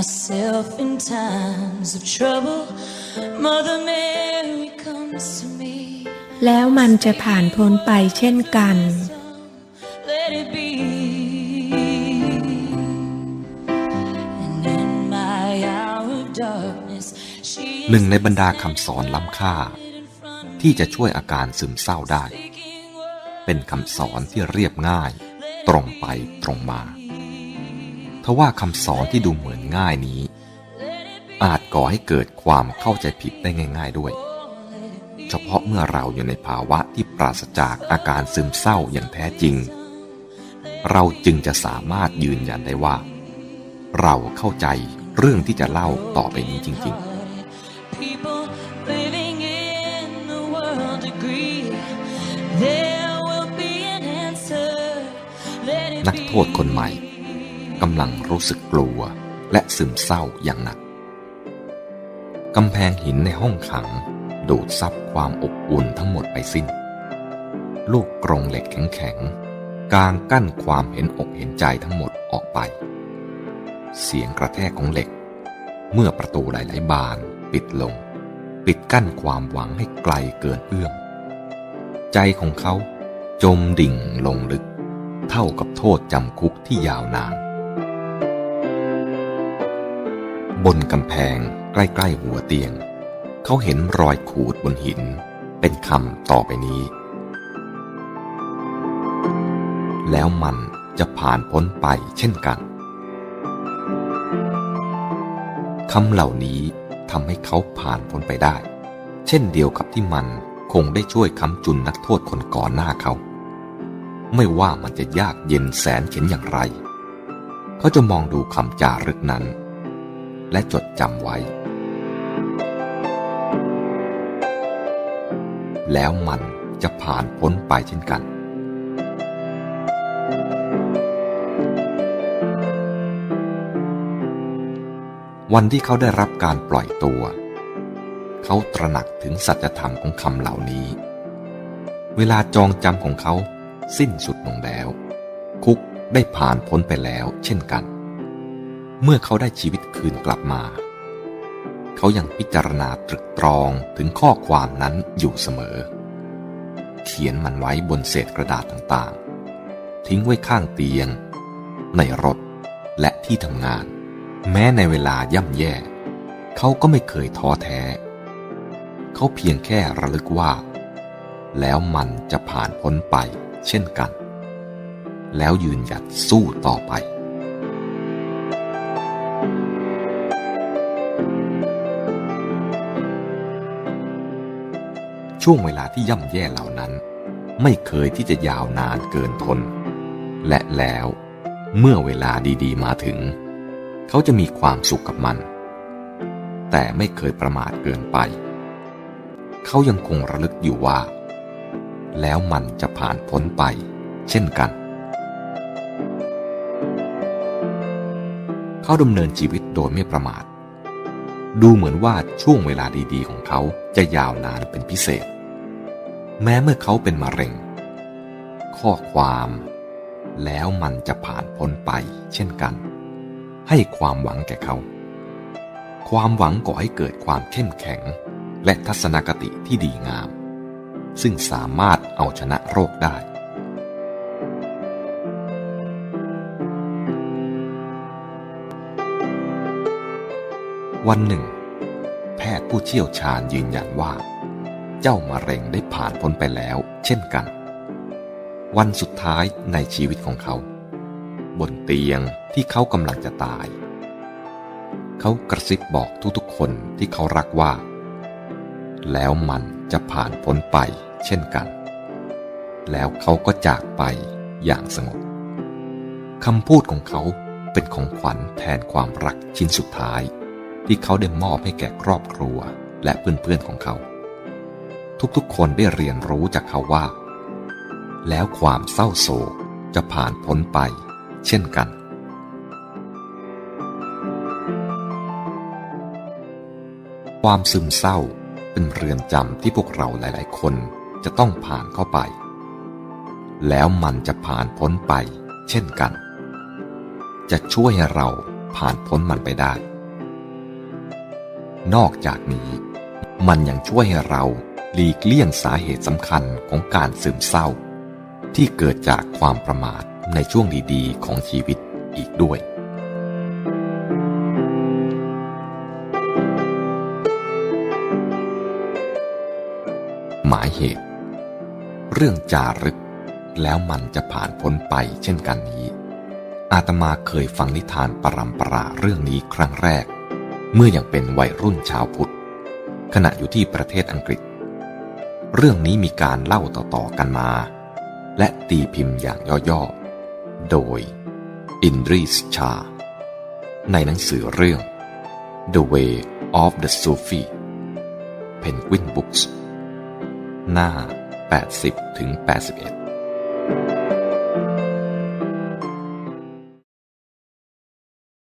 myself in times of trouble. Mother Mary comes to me. แล้วมันจะผ่านพ้นไปเช่นกัน Let it be. And in my hour of darkness, she หนึ่งในบรรดาคำสอนล้ำค่า ที่จะช่วยอาการซึมเศร้าได้ เป็นคำสอนที่เรียบง่าย ตรงไปตรงมา ทว่าคำสอนที่ดูเหมือนง่ายนี้ อาจก่อให้เกิดความเข้าใจผิดได้ง่าย ๆด้วย เฉพาะเมื่อเราอยู่ในภาวะที่ปราศจากอาการซึมเศร้าอย่างแท้จริง เราจึงจะสามารถยืนยันได้ว่า เราเข้าใจเรื่องที่จะเล่าต่อไปนี้จริง ๆนักโทษคนใหม่ กำลังรู้สึกกลัวและซึมเศร้าอย่างหนัก กำแพงหินในห้องขัง ดูดซับความอบอุ่นทั้งหมดไปสิ้น ลูกกรงเหล็กแข็งๆกางกั้นความเห็นอกเห็นใจทั้งหมดออกไป เสียงกระแทกของเหล็ก เมื่อประตูหลายๆบานปิดลง ปิดกั้นความหวังให้ไกลเกินเอื้อม ใจของเขาจมดิ่งลงลึก เท่ากับโทษจำคุกที่ยาวนาน บนกำแพงใกล้ๆหัวเตียง เขาเห็นรอยขูดบนหิน เป็นคำต่อไปนี้ แล้วมันจะผ่านพ้นไปเช่นกันคำเหล่านี้ทำให้เขาผ่านพ้นไปได้ เช่นเดียวกับที่มันคงได้ช่วยค้ำจุนนักโทษคนก่อนหน้าเขา ไม่ว่ามันจะยากเย็นแสนเข็นอย่างไร เขาจะมองดูคำจารึกนั้น และจดจำไว้ แล้วมันจะผ่านพ้นไปเช่นกัน วันที่เขาได้รับการปล่อยตัว เขาตระหนักถึงสัจธรรมของคำเหล่านี้ เวลาจองจำของเขาสิ้นสุดลงแล้ว คุกได้ผ่านพ้นไปแล้วเช่นกัน เมื่อเขาได้ชีวิตคืนกลับมา เขายังพิจารณาตรึกตรองถึงข้อความนั้นอยู่เสมอ เขียนมันไว้บนเศษกระดาษต่างๆ ทิ้งไว้ข้างเตียง ในรถและที่ทำงาน แม้ในเวลาย่ำแย่ เขาก็ไม่เคยท้อแท้ เขาเพียงแค่ระลึกว่า แล้วมันจะผ่านพ้นไปเช่นกัน แล้วยืนหยัดสู้ต่อไป ช่วงเวลาที่ย่ำแย่เหล่านั้น ไม่เคยที่จะยาวนานเกินทน และแล้วเมื่อเวลาดีๆ มาถึง เขาจะมีความสุขกับมัน แต่ไม่เคยประมาทเกินไป เขายังคงระลึกอยู่ว่า แล้วมันจะผ่านพ้นไป เช่นกัน เขาดำเนินชีวิตโดยไม่ประมาท ดูเหมือนว่าช่วงเวลาดีๆ ของเขาจะยาวนานเป็นพิเศษ แม้เมื่อเขาเป็นมะเร็ง ข้อความ แล้วมันจะผ่านพ้นไปเช่นกัน ให้ความหวังแก่เขา ความหวังก่อให้เกิดความเข้มแข็ง และทัศนคติที่ดีงาม ซึ่งสามารถเอาชนะโรคได้ วันหนึ่ง แพทย์ผู้เชี่ยวชาญยืนยันว่า เจ้ามะเร็งได้ผ่านพ้นไปแล้ว เช่นกัน วันสุดท้ายในชีวิตของเขา บนเตียงที่เขากำลังจะตาย เขากระซิบบอกทุกๆคนที่เขารักว่า แล้วมันจะผ่านพ้นไปเช่นกัน แล้วเขาก็จากไปอย่างสงบคำพูดของเขาเป็นของขวัญแทนความรักชิ้นสุดท้าย ที่เขาได้มอบให้แก่ครอบครัวและเพื่อนๆของเขา ทุกๆคนได้เรียนรู้จากเขาว่า แล้วความเศร้าโศกจะผ่านพ้นไป เช่นกัน ความซึมเศร้าเป็นเรือนจำที่พวกเราหลายๆ คนจะต้องผ่านเข้าไป แล้วมันจะผ่านพ้นไป เช่นกัน จะช่วยให้เราผ่านพ้นมันไปได้ นอกจากนี้ มันยังช่วยให้เราหลีกเลี่ยงสาเหตุสำคัญของการซึมเศร้า ที่เกิดจากความประมาทในช่วงดีๆ ของชีวิตอีกด้วย หมายเหตุ เรื่องจารึกแล้วมันจะผ่านพ้นไปเช่นกันนี้ อาตมาเคยฟังนิทานปรำปราเรื่องนี้ครั้งแรก เมื่ออยังเป็นวัยรุ่นชาวพุทธ ขณะอยู่ที่ประเทศอังกฤษ เรื่องนี้มีการเล่าต่อๆกันมา และตีพิมพ์อย่างย่อๆ โดยอินดริสชา ในหนังสือเรื่อง The Way of the Sufi Penguin Books หน้า 80ถึง81